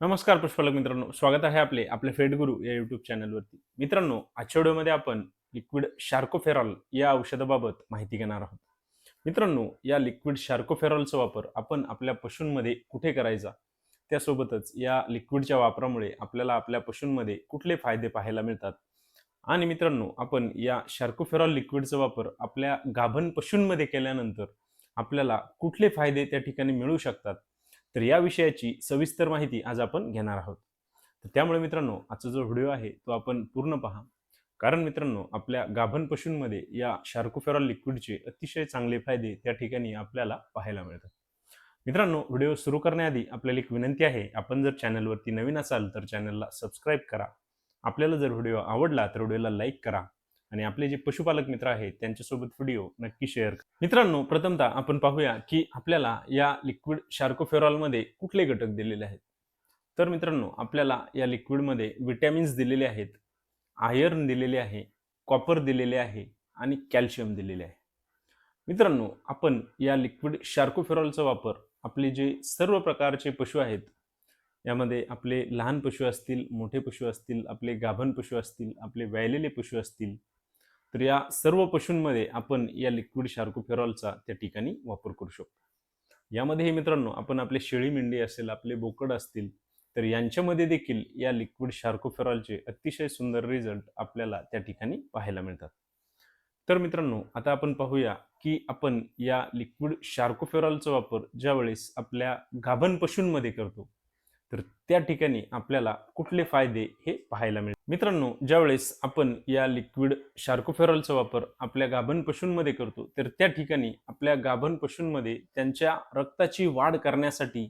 नमस्कार पुष्पलक मित्रांनो. स्वागत आहे आपले आपले फेड गुरु या युट्यूब चॅनलवरती मित्रांनो आजच्या व्हिडिओमध्ये आपण लिक्विड शार्कोफेरॉल या औषधाबाबत माहिती घेणार आहोत. मित्रांनो या लिक्विड शार्कोफेरॉलचा वापर आपण आपल्या पशूंमध्ये कुठे करायचा? त्यासोबतच या लिक्विडच्या वापरामुळे आपल्याला आपल्या पशूंमध्ये कुठले फायदे पाहायला मिळतात? आणि मित्रांनो आपण या शार्कोफेरॉल लिक्विडचा वापर आपल्या गाभण पशूंमध्ये केल्यानंतर आपल्याला कुठले फायदे त्या ठिकाणी मिळू शकतात? तर या विषयाची सविस्तर माहिती आज आपण घेणार आहोत. तर त्यामुळे मित्रांनो आजचा जो व्हिडिओ आहे तो आपण पूर्ण पहा. कारण मित्रांनो आपल्या गाभण पशूंमध्ये या शार्कोफेरॉल लिक्विडचे अतिशय चांगले फायदे त्या ठिकाणी आपल्याला पाहायला मिळतात. मित्रांनो व्हिडिओ सुरू करण्याआधी आपल्याला एक विनंती आहे आपण जर चॅनलवरती नवीन असाल तर चॅनलला सबस्क्राईब करा. आपल्याला जर व्हिडिओ आवडला तर व्हिडिओला लाईक करा. आणि आपले जे पशुपालक मित्र आहेत त्यांच्यासोबत व्हिडिओ नक्की शेअर करा. मित्रांनो प्रथमतः आपण पाहूया की आपल्याला या लिक्विड शार्कोफेरॉलमध्ये कुठले घटक दिलेले आहेत? तर मित्रांनो आपल्याला या लिक्विडमध्ये विटॅमिन्स दिलेले आहेत आयर्न दिलेले आहे कॉपर दिलेले आहे आणि कॅल्शियम दिलेले आहे. मित्रांनो आपण या लिक्विड शार्कोफेरॉलचा वापर आपले जे सर्व प्रकारचे पशु आहेत यामध्ये आपले लहान पशु असतील मोठे पशु असतील आपले गाभण पशु असतील आपले व्यायलेले पशु असतील तर या सर्व पशूंमध्ये आपण या लिक्विड शार्कोफेरॉलचा त्या ठिकाणी वापर करू शकतो. यामध्येही मित्रांनो आपण आपले शेळी मेंढी असेल आपले बोकड असतील तर यांच्यामध्ये देखील या लिक्विड शार्कोफेरॉलचे अतिशय सुंदर रिझल्ट आपल्याला त्या ठिकाणी पाहायला मिळतात. तर मित्रांनो आता आपण पाहूया की आपण या लिक्विड शार्कोफेरॉलचा वापर ज्यावेळेस आपल्या गाभण पशूंमध्ये करतो तर त्या ठिकाणी आपल्याला कुठले फायदे हे पाहायला मिळतात मित्रांनो ज्यावेळेस आपण या लिक्विड शार्कोफेरॉलचा वापर आपल्या गाभण पशूंमध्ये करतो तर त्या ठिकाणी आपल्या गाभण पशूंमध्ये त्यांच्या रक्ताची वाढ करण्यासाठी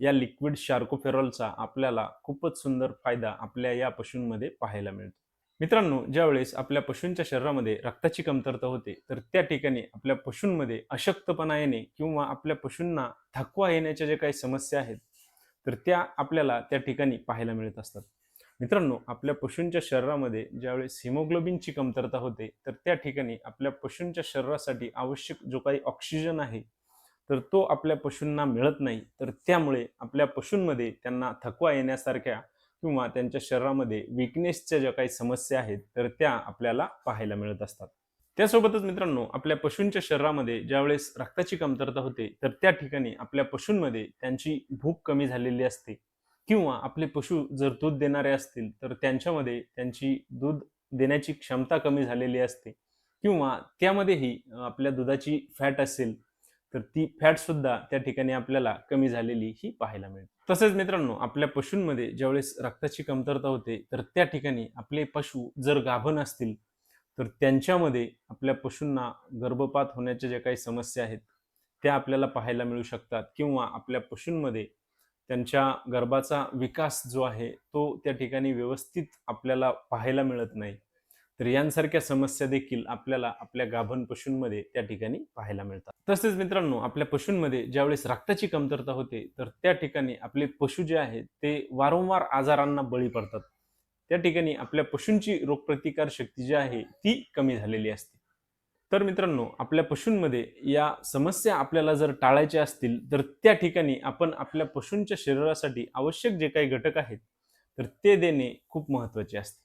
या लिक्विड शार्कोफेरॉलचा आपल्याला खूपच सुंदर फायदा आपल्या या पशूंमध्ये पाहायला मिळतो. मित्रांनो ज्यावेळेस आपल्या पशूंच्या शरीरामध्ये रक्ताची कमतरता होते तर त्या ठिकाणी आपल्या पशूंमध्ये अशक्तपणा येणे किंवा आपल्या पशूंना थकवा येण्याच्या ज्या काही समस्या आहेत तर त्या आपल्याला त्या ठिकाणी पाहायला मिळत असतात. मित्रांनो आपल्या पशूंच्या शरीरामध्ये ज्यावेळेस हिमोग्लोबिनची कमतरता होते तर त्या ठिकाणी आपल्या पशूंच्या शरीरासाठी आवश्यक जो काही ऑक्सिजन आहे तर तो आपल्या पशूंना मिळत नाही. तर त्यामुळे आपल्या पशूंमध्ये त्यांना थकवा येण्यासारख्या किंवा त्यांच्या शरीरामध्ये विकनेसच्या ज्या काही समस्या आहेत तर त्या आपल्याला पाहायला मिळत असतात. त्यासोबतच मित्रांनो आपल्या पशूंच्या शरीरामध्ये ज्यावेळेस रक्ताची कमतरता होते तर त्या ठिकाणी आपल्या पशूंमध्ये त्यांची भूक कमी झालेली असते. किंवा आपले पशु जर दूध देणारे असतील तर त्यांच्यामध्ये त्यांची दूध देण्याची क्षमता कमी झालेली असते. किंवा त्यामध्येही आपल्या दुधाची फॅट असेल तर ती फॅट सुद्धा त्या ठिकाणी आपल्याला कमी झालेली ही पाहायला मिळते. तसेच मित्रांनो आपल्या पशूंमध्ये ज्यावेळेस रक्ताची कमतरता होते तर त्या ठिकाणी आपले पशु जर गाभण असतील तर त्यांच्यामध्ये आपल्या पशूंना गर्भपात होण्याच्या ज्या काही समस्या आहेत त्या आपल्याला पाहायला मिळू शकतात. किंवा आपल्या पशूंमध्ये त्यांच्या गर्भाचा विकास जो आहे तो त्या ठिकाणी व्यवस्थित आपल्याला पाहायला मिळत नाही. तर यांसारख्या समस्या देखील आपल्याला आपल्या गाभण पशूंमध्ये त्या ठिकाणी पाहायला मिळतात. तसेच मित्रांनो आपल्या पशूंमध्ये ज्यावेळेस रक्ताची कमतरता होते तर त्या ठिकाणी आपले पशु जे आहेत ते वारंवार आजारांना बळी पडतात. त्या ठिकाणी आपल्या पशूंची रोगप्रतिकार शक्ती जी आहे ती कमी झालेली असते. तर मित्रांनो आपल्या पशूंमध्ये या समस्या आपल्याला जर टाळायच्या असतील तर त्या ठिकाणी आपण आपल्या पशूंच्या शरीरासाठी आवश्यक जे काही घटक आहेत तर ते देणे खूप महत्त्वाचे असते.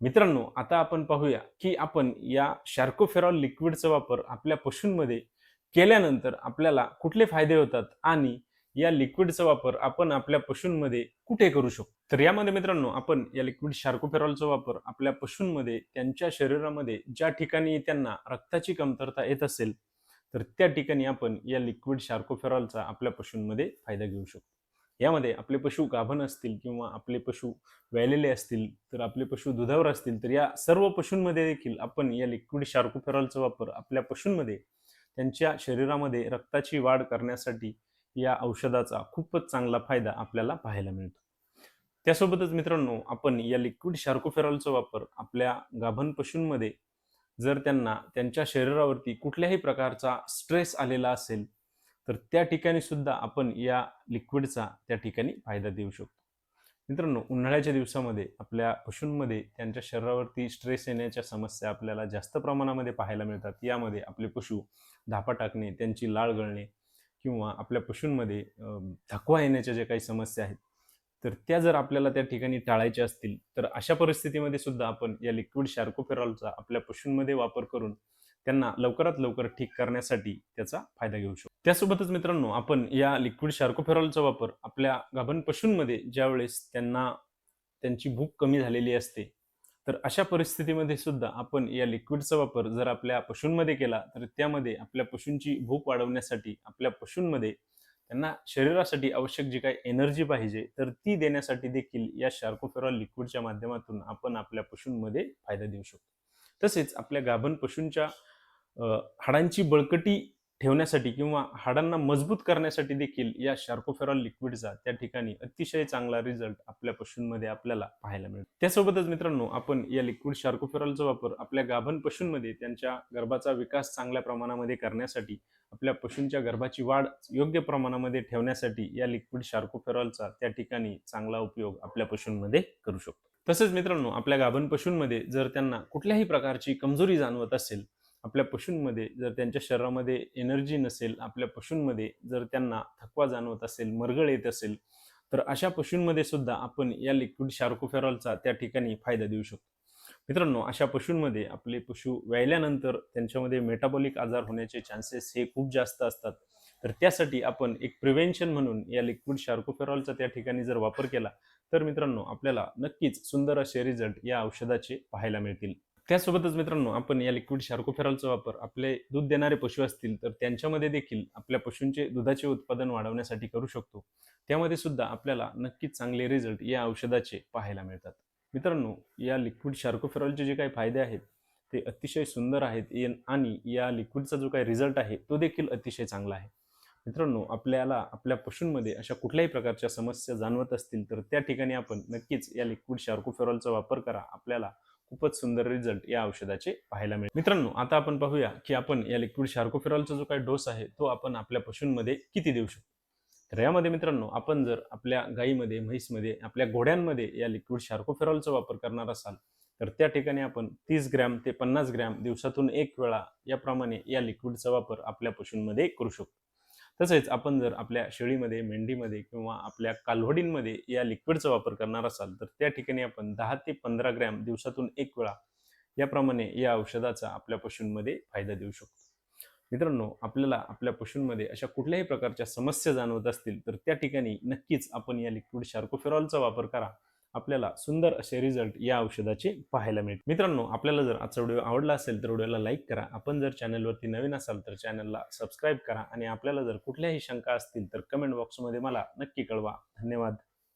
मित्रांनो आता आपण पाहूया की आपण या शार्कोफेरॉल लिक्विडचा वापर आपल्या पशूंमध्ये केल्यानंतर आपल्याला कुठले फायदे होतात आणि या लिक्विडचा वापर आपण आपल्या पशूंमध्ये कुठे करू शकतो? तर यामध्ये मित्रांनो आपण या लिक्विड शार्कोफेरॉलचा वापर आपल्या पशूंमध्ये त्यांच्या शरीरामध्ये ज्या ठिकाणी त्यांना रक्ताची कमतरता येत असेल तर त्या ठिकाणी आपण या लिक्विड शार्कोफेरॉलचा आपल्या पशूंमध्ये फायदा घेऊ शकतो. यामध्ये आपले पशु गाभण असतील किंवा आपले पशु व्यालेले असतील तर आपले पशु दुधावर असतील तर या सर्व पशूंमध्ये देखील आपण या लिक्विड शार्कोफेरॉलचा वापर आपल्या पशूंमध्ये त्यांच्या शरीरामध्ये रक्ताची वाढ करण्यासाठी या औषधाचा खूपच चांगला फायदा आपल्याला पाहायला मिळतो. त्यासोबतच मित्रांनो आपण या लिक्विड शार्कोफेरॉलचा वापर आपल्या गाभण पशूंमध्ये जर त्यांना त्यांच्या शरीरावरती कुठल्याही प्रकारचा स्ट्रेस आलेला असेल तर त्या ठिकाणी सुद्धा आपण या लिक्विडचा त्या ठिकाणी फायदा देऊ शकतो. मित्रांनो उन्हाळ्याच्या दिवसामध्ये आपल्या पशूंमध्ये त्यांच्या शरीरावरती स्ट्रेस येण्याच्या समस्या आपल्याला जास्त प्रमाणामध्ये पाहायला मिळतात. यामध्ये आपले पशु धापा टाकणे त्यांची लाळ गळणे किंवा आपल्या पशूंमध्ये थकवा येण्याच्या ज्या काही समस्या आहेत तर त्या जर आपल्याला त्या ठिकाणी टाळायच्या असतील तर अशा परिस्थितीमध्ये सुद्धा आपण या लिक्विड शार्कोफेरॉलचा आपल्या पशूंमध्ये वापर करून त्यांना लवकरात लवकर ठीक करण्यासाठी त्याचा फायदा घेऊ शकतो. त्यासोबतच मित्रांनो आपण या लिक्विड शार्कोफेरॉलचा वापर आपल्या गाभण पशूंमध्ये ज्यावेळेस त्यांना त्यांची भूक कमी झालेली असते तर अशा परिस्थितीमध्ये सुद्धा आपण या लिक्विडचा वापर जर आपल्या पशूंमध्ये केला तर त्यामध्ये आपल्या पशूंची भूक वाढवण्यासाठी आपल्या पशूंमध्ये त्यांना शरीरासाठी आवश्यक जी काही एनर्जी पाहिजे तर ती देण्यासाठी देखील या शार्कोफेरॉल लिक्विडच्या माध्यमातून आपण आपल्या पशूंमध्ये फायदा देऊ शकतो. तसेच आपल्या गाभण पशूंच्या हाडांची बळकटी ठेवण्यासाठी किंवा हाडांना मजबूत करण्यासाठी देखील या शार्कोफेरॉल लिक्विडचा त्या ठिकाणी अतिशय चांगला रिझल्ट आपल्या पशूंमध्ये आपल्याला पाहायला मिळतो त्यासोबतच मित्रांनो आपण या लिक्विड शार्कोफेरॉलचा वापर आपल्या गाभण पशूंमध्ये त्यांच्या गर्भाचा विकास चांगल्या प्रमाणामध्ये करण्यासाठी आपल्या पशूंच्या गर्भाची वाढ योग्य प्रमाणामध्ये ठेवण्यासाठी या लिक्विड शार्कोफेरॉलचा त्या ठिकाणी चांगला उपयोग आपल्या पशूंमध्ये करू शकतो. तसेच मित्रांनो आपल्या गाभण पशूंमध्ये जर त्यांना कुठल्याही प्रकारची कमजोरी जाणवत असेल आपल्या पशूंमध्ये जर त्यांच्या शरीरामध्ये एनर्जी नसेल आपल्या पशूंमध्ये जर त्यांना थकवा जाणवत असेल मरगळ येत असेल तर अशा पशूंमध्ये सुद्धा आपण या लिक्विड शार्कोफेरॉलचा त्या ठिकाणी फायदा देऊ शकतो. मित्रांनो अशा पशूंमध्ये आपले पशु व्यायल्यानंतर त्यांच्यामध्ये मेटाबॉलिक आजार होण्याचे चान्सेस हे खूप जास्त असतात. तर त्यासाठी आपण एक प्रिव्हेन्शन म्हणून या लिक्विड शार्कोफेरॉलचा त्या ठिकाणी जर वापर केला तर मित्रांनो आपल्याला नक्कीच सुंदर असे रिझल्ट या औषधाचे पाहायला मिळतील. त्यासोबतच मित्रांनो आपण या लिक्विड शार्कोफेरॉलचा वापर आपले दूध देणारे पशु असतील तर त्यांच्यामध्ये देखील आपल्या पशूंचे दुधाचे उत्पादन वाढवण्यासाठी करू शकतो. त्यामध्ये सुद्धा आपल्याला नक्कीच चांगले रिझल्ट या औषधाचे पाहायला मिळतात. मित्रांनो या लिक्विड शार्कोफेरॉलचे जे काही फायदे आहेत ते अतिशय सुंदर आहेत आणि या लिक्विडचा जो काही रिझल्ट आहे तो देखील अतिशय चांगला आहे. मित्रांनो आपल्याला आपल्या पशूंमध्ये अशा कुठल्याही प्रकारच्या समस्या जाणवत असतील तर त्या ठिकाणी आपण नक्कीच या लिक्विड शार्कोफेरॉलचा वापर करा. आपल्याला खूपच सुंदर रिझल्ट या औषधाचे पाहायला मिळेल. मित्रांनो आता आपण पाहूया की आपण या लिक्विड शार्कोफेरॉलचा जो काही डोस आहे तो आपण आपल्या पशूंमध्ये किती देऊ शकतो? तर यामध्ये मित्रांनो आपण जर आपल्या गाईमध्ये म्हैसमध्ये आपल्या घोड्यांमध्ये या लिक्विड शार्कोफेरॉलचा वापर करणार असाल तर त्या ठिकाणी आपण तीस ग्रॅम ते पन्नास ग्रॅम दिवसातून एक वेळा याप्रमाणे या लिक्विडचा वापर आपल्या पशूंमध्ये करू शकतो. तसेच आपण जर आपल्या शेळीमध्ये मेंढीमध्ये किंवा आपल्या कालवडींमध्ये या लिक्विडचा वापर करणार असाल तर त्या ठिकाणी आपण दहा ते पंधरा ग्रॅम दिवसातून एक वेळा याप्रमाणे या औषधाचा आपल्या पशूंमध्ये फायदा देऊ शकतो. मित्रांनो आपल्याला आपल्या पशूंमध्ये अशा कुठल्याही प्रकारच्या समस्या जाणवत असतील तर त्या ठिकाणी नक्कीच आपण या लिक्विड शार्कोफेरॉलचा वापर करा. आपल्याला सुंदर असे रिझल्ट या औषधाचे पाहायला मिळते मित्रांनो आपल्याला जर आजचा व्हिडिओ आवडला असेल तर व्हिडिओला लाईक करा. आपण जर चॅनलवरती नवीन असाल तर चॅनलला सबस्क्राईब करा आणि आपल्याला जर कुठल्याही शंका असतील तर कमेंट बॉक्समध्ये मला नक्की कळवा. धन्यवाद.